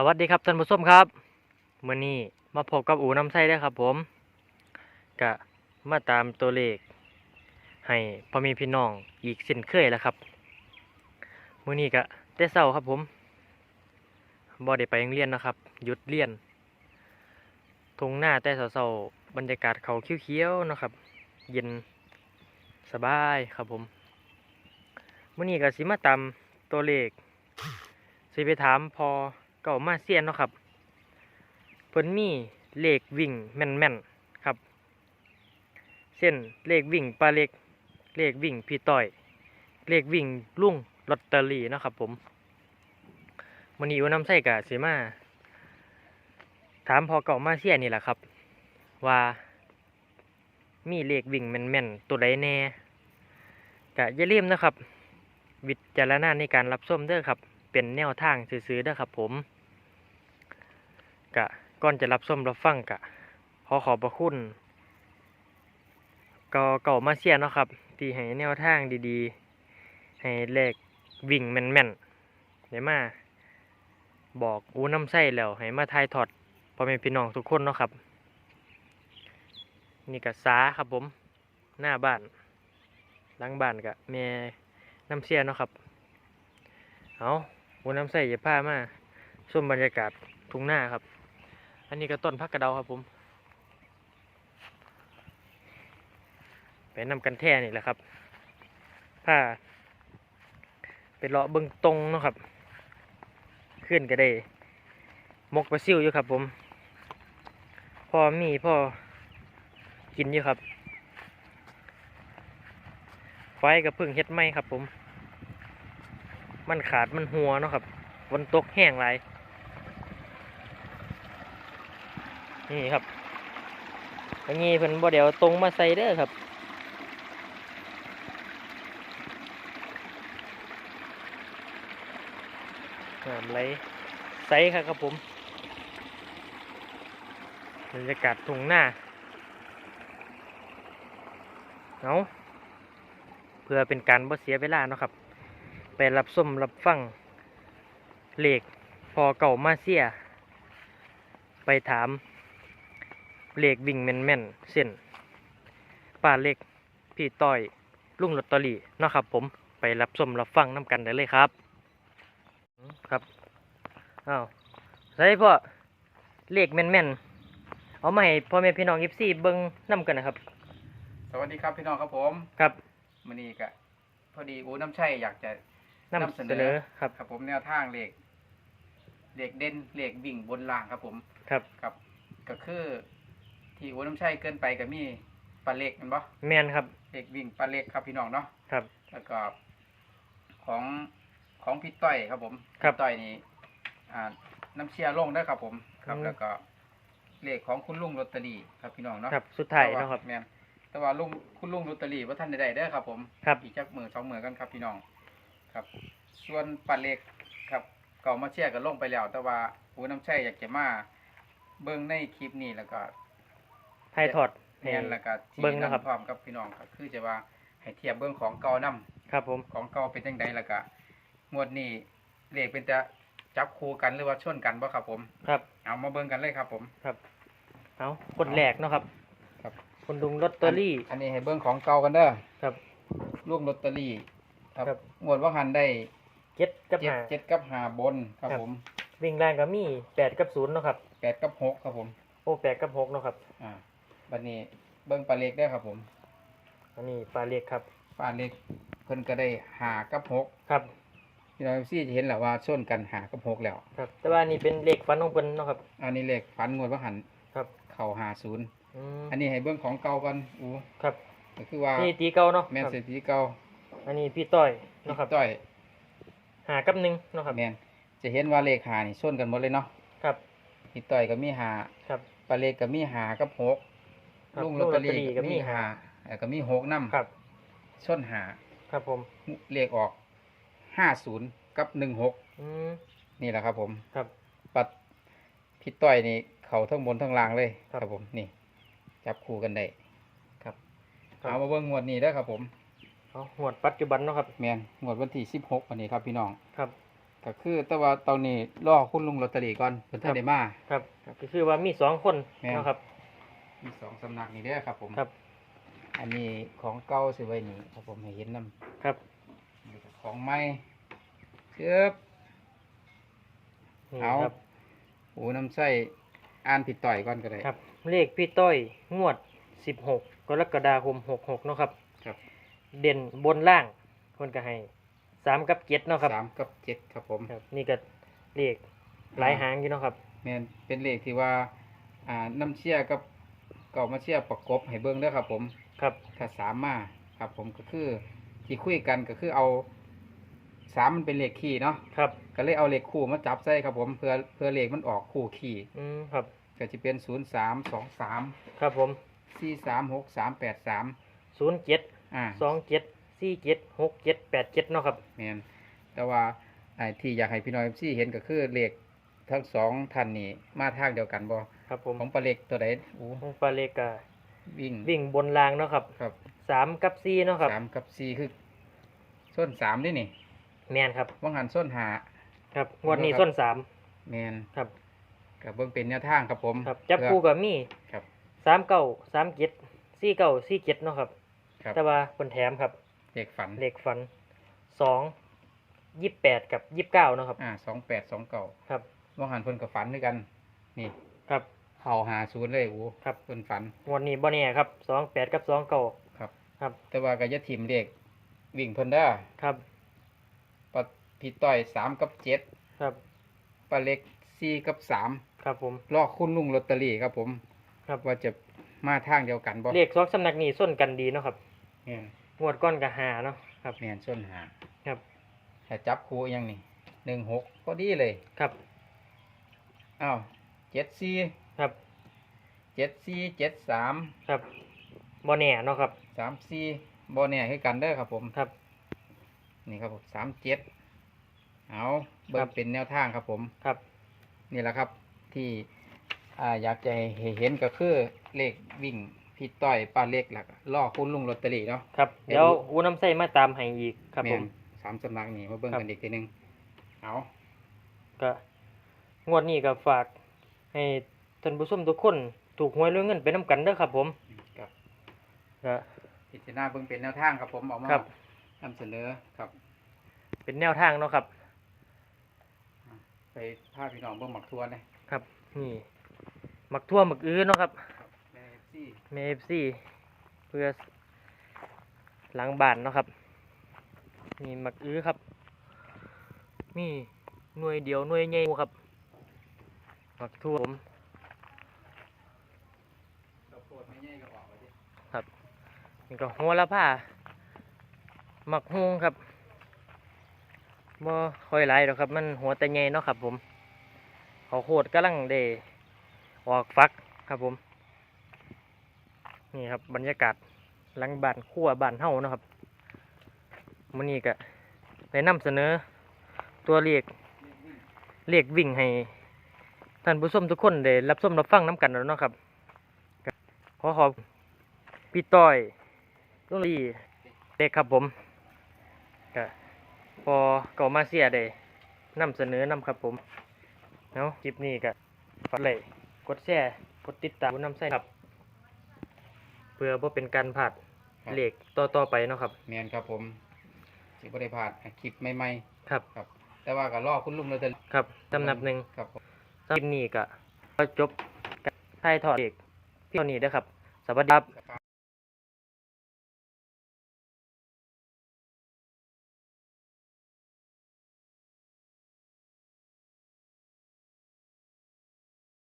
สวัสดีครับท่านผู้ชมครับเมื่อนี้มาพบกับอูน้ำไส้ได้ครับ ผมกะมาตามตัวเลข ให้พ่อมีพี่น้องอีกเส้นเคยแล้วครับเมื่อนี้กะได้เศร้าครับผมบ่ได้ไปโรงเรียนนะครับหยุดเรียนทงหน้าแต่เศร้าๆบรรยากาศเขาเขียวๆนะครับ เย็นสบายครับผมเมื่อนี้กะสิมาตามตัวเลขสิไปถามพอ เก่ามาเซียนเนาะครับเพิ่นมีเลขวิ่งแม่นๆครับเช่นเลขวิ่งปลาเล็กเลขวิ่งพี่ต้อย เลขวิ่งลุ่งลอตเตอรี่เนาะครับผมมันนี้วันน้ำใส่กะสิมา ถามพอเก่ามาเซียนนี่แหละครับ ว่ามีเลขวิ่งแม่นๆตัวใดแน่กะอย่าลืมนะครับ วิจารณาในการรับชมเด้อครับ เป็นแนวทางซื้อๆเด้อครับผมกะก่อนจะรับชมรับฟังกะขอขอบพระคุณก็เก่ามาเชียเนาะครับที่ให้แนวทางดีๆ ให้เลขวิ่งแม่นๆเดี๋ยวมาบอกอู้น้ำไส้แล้วให้มาทายถอดพ่อแม่พี่น้องทุกคนเนาะครับ นี่กะสาครับผมหน้าบ้านหลังบ้านกะแม่น้ำเชียเนาะครับเอา วนน้ำใส่อย่าผ้ามาชมบรรยากาศทุ่งหน้าครับ อันนี้ก็ต้นพักกระเดาครับผมไปนำกันแท่นี่แหละครับ ผ้าไปเลาะเบิงตรงเนาะครับ ขึ้นก็ได้มกปลาซิวอยู่ครับ ผมพ่อมีพ่อกินอยู่ครับ ไฟกับพึ่งเฮ็ดไหมครับผม มันขาดมันหัวเนาะครับฝนตกแห้งไรนี่ครับอย่างนี้เพิ่นบ่เดี๋ยวตรงมาใส่เด้อครับน้ำไหลใสครับครับผมบรรยากาศทุ่งหน้าเอาเพื่อเป็นการบ่เสียเวลาเนาะครับ ไปรับส้มรับฟังเลขพอเก่ามาเสีย ไปถามเลขวิ่งแม่นแม่นๆเส้นป้าเล็กพี่ต้อยลุงลอตเตอรี่เนาะครับ ผมไปรับส้มรับฟังน้ำกันได้เลยครับอืมครับอ้าวใส่พ่อเลขแม่นแม่นๆ เอามาให้พ่อแม่พี่น้องยิปซี่เบิ้งน้ำกันนะครับ สวัสดีครับพี่น้องครับผม ครับมันนี้ก็พอดีอูน้ำชัยอยากจะ นำนำเสเสนนออครับครับผมแนวทางเลขเลขเด่นเลขวิ่งบนล่างครับผมครับครับ ก็คือที่อูน้ำชัยเกินไปก็มีปลาเล็กแมันบ่แมนครับเลขวิ่งปลาเล็กครับพี่น้องเนาะครับ แล้วก็ของของพี่ต้อยครับผมครับพี่ต้อยนี่อ่าน้ำเชียร์ลงได้อครับผมครับ อืม แล้วก็เลขของคุณลุงลอตเตอรี่ครับพี่น้องเนาะ ครับสุดท้ายเนาะครับแม่นแต่ว่าลุงคุณลุงลอตเตอรี่ว่าท่านใดๆเด้อครับผมครับ อีกจักมือสองมือกันครับพี่น้อง ครับ ส่วนปลาเล็กครับเก่ามาเชียร์กันลงไปแล้ว แต่ว่าหูน้ำใช่อยากจะมา เบิ้งในคลิปนี้แล้วก็ถ่ายทอดแทนแล้วก็ที่เบิ่งนะครับพร้อมกับพี่น้องครับคือจะว่าให้เทียบเบิ้งของเก่านํครับ ผมของเก่าเป็นจังใดแล้วก็งวดนี้เลขเป็นจะจับคู่กันหรือว่าชนกันบ่ครับผม ครับ เอามาเบิ่งกันเลยครับ ผมเอาคนแรกเนาะครับ ครับ คนดุงลอตเตอรี่ อันนี้ให้เบิ้งของเก่ากันเด้อครับลูกลอตเตอรี่ ครับครับ งวดว่าหันได้เจ็ดกับเจ็ดห้าเจ็ดกับห้าบนครับครับผมวิ่งแรงก็มีแปดกับศูนย์เนาะครับ แปดกับหกครับผม โอ้แปดกับหกเนาะครับ อ่าบัดนี้เบิ้งปลาเล็กได้อครับผมอันนี้ปลาเล็กครับ ปลาเล็กเพิ่นก็ได้หากับหกครับ พี่น้องซี่จะเห็นแหละว่าส้นกันหากับหกแล้ว ครับ แต่ว่านี่เป็นเลขฟันของเพิ่นเนาะครับ อันนี้เลขฟันงวดว่าหันครับ เข่าหาศูนย์อืมอันนี้ให้เบิ้งของเก่ากันอูครับก็คือว่านี่ตีเก่าเนาะแม่นครับเศรษฐีเก่า อันนี้พี่ต้อยพี่เนาะครับต้อยหากับหนึ่งเนาะครับแม่นจะเห็นว่าเลขหานี่ส้นกันหมดเลยเนาะครับพี่ต้อยก็มีหาครับปลาเล็กก็มีหากับหกครับลุงลอตเตอรี่ก็ก็มีมีหาหาแล้วก็มีหกน้ครับำส้นหาครับผมเลขออกห้าศูนย์กับหนึ่งหกอืมนี่แหละครับผมครับปัดพี่ต้อยนี่เขาทั้งบนทั้งล่างเลยครับผมนี่ จับคู่กันได้ครับครับเอามาเบิ่งงวดนี้ได้อครับผม เอาหวดปัจจุบันเนาะครับ แมนงวดวันที่สิบหกวันนี้ครับพี่น้องครับกก็คือแต่ว่าตอนนี้รอคุณลุงลอตเตอรี่ก่อนเพิ่นท่านได้มาครับครับก็คือว่ามีสองคนแม่น เนาะครับ มีสองสำนักนี่เด้อครับผมครับ อันนี้ของเก่าสิไว้นี่ครับผมให้เห็นนํครับของใหม่เชือบ นี่เอา ครับ โอ้น้ำไส้อ่านผิดต่อยก่อนก็ได้ครับ เลขพี่ต้อยงวดสิบหกกรกฎาคมหกหกเนาะครับครับ เด่นบนล่างคนก็ให้สามกับเจ็ดเนาะครับสามกับเจ็ดครับผมครับ นี่ก็เลขหลายหางอยู่เนาะครับแมนเป็นเลขที่ว่าอ่าน้ำเชี่ยกับเก่ามาเชี่ยประกบให้เบิ้งเด้อครับ ผมครับถ้าสามมาครับผมก็คือที่คุยกันก็คือเอาสามมันเป็นเลขคีย์เนาะครับก็เลยเอาเลขคู่มาจับใส่ครับผมเพื่อเพื่อเลขมันออกคู่คีย์อืมครับก็จะเป็นศูนย์สามสองสามครับผมสี่สามหกสามแปดสามศูนย์เจ็ด อ่าสองเจ็ดสี่เจ็ดหกเจ็ดแปดเจ็ดเนาะครับ แมนแต่ว่าไอ้ที่อยากให้พี่น้อยซี่เห็นก็คือเลขทั้งสองท่านนี่มาทางเดียวกันบ่ครับผมของปลาเล็กตัวใดโอ้ของปลาเลกกาวิ่งวิ่งบนรางเนาะครับครับสามกับสี่เนาะครับสามกับสี่คือส้นสามนี่นี่ แมนครับว่างหันส้นหาครับงวดนี้ส้นสามแมนครับกับเบิ่งเป็นแนวทางครับผม ครับ จับเพื่อคู่กับมีครับสามเก้าสามเจ็ดสี่เก้าสี่เจ็ดเนาะครับ ครับ แต่ว่าคนแถมครับ เลขฝันเลขฟันสองยี่แปดกับยี่สิบเก้าเนาะครับ อ่าสองแปดสองเก่าครับว่างหันเพิ่นกับฝันด้วยกัน นี่ครับ เข่าหาศูนย์เลยโอ้ครับ เพิ่นฝัน งวดนี้บ่เนี่ยครับสองแปดกับสองเก้าครับ ครับ แต่ว่าก็จะถิ่มเลขวิ่งเพิ่นเด้อครับ ปะพี่ต้อยสามกับเจ็ดครับ ปลาเล็กสี่กับสามครับผม ลอกคุณลุงลอตเตอรี่ครับผมครับ ว่าจะมาทางเดียวกันบ่เลขสองสำนักนี้ส้นกันดีเนาะครับ แม่นงวดก้อนกับหาเนาะครับ แม่นส้นหาครับ ถ้าจับคู่อยังนี่หนึ่งหกก็ดีเลยครับอ้าวเจ็ดสี่ครับเจ็ดสี่เจ็ดสามครับบ่แน่เนาะครับสามสี่บ่แน่คือกันเด้อครับผมครับ นี่ครับผมสามเจ็ดเอาเบิ่ครังบเป็นแนวทางครับผมครับ นี่แหละครับที่อ่าอยากจะให้เห็นก็คือเลขวิ่ง พี่ต้อยปลาเล็กหลักล่อคุณลุงลอตเตอรี่เนาะ ครับเป็นเดี๋ยวอูน้ำใส่มาตามให้อีกครับผมแนสามสำนักนี่มาเบิ่งครับกันอีกทีหนึงเอาก็งวดนี้ก็ฝาก ให้ท่านผู้ชมทุกคนถูกหวยรวยเงินไปน้ำกันเด้อครับ ผมครับก็พิจารณาเบิ่งเป็นแนวทางครับผมเออกมาครับนำเสนอครับ เป็นแนวทางเนาะครับ ไปพาพี่น้องเบิ่งหมักทัวร์นะครับ นี่หมักทั่วหมักอื้อเนาะครับครับแม่ ซี่เมฟซีเพื่อหลังบ้านเนาะครับนี่หมักอื้อครับ มีหน่วยเดียวหน่วยใหญ่ครับหมักทั่วผมดอกโพดไม่ใหญ่ก็ออกไปดินี่ก็หัวละผ้าหมักฮวงครับบ่ค่อยหลายดอกครับ มันหัวแต่ใหญ่เนาะครับ ผมเขาวโคตรกำลังได้ออกฟักครับผม นี่ครับบรรยากาศหลังบ้านครัวบ้านเฮานะครับมื้อนี้ก็ได้นำเสนอ ตัวเลขเลขวิ่งให้ท่านผู้ชมทุกคนได้รับชมรับฟังน้ำกันแล้วเนาะครับขอขอบพี่ต้อยลุงลีเด็กครับผมก็พอเก่ามาเสียได้นำเสนอนำครับผมเอาะคลิปนี้ก็ฝากเลยกดแชร์กดติดตามกดนำใส่ครับ เพื่อบ่เป็นการพลาดครับเลขต่อต่อๆไปเนาะครับ แม่นครับผมสิบ่ได้พลาดคลิปใหม่ครับ ๆครับ แต่ว่าก็รอคุณลุงลอตเตอรี่ครับตำนับหนึ่งครับผมคลิปนี้ก็ก็จบการถ่ายทอดเด็กเพียงเท่านี้เด้อครับ สวัสดีครับ ครับ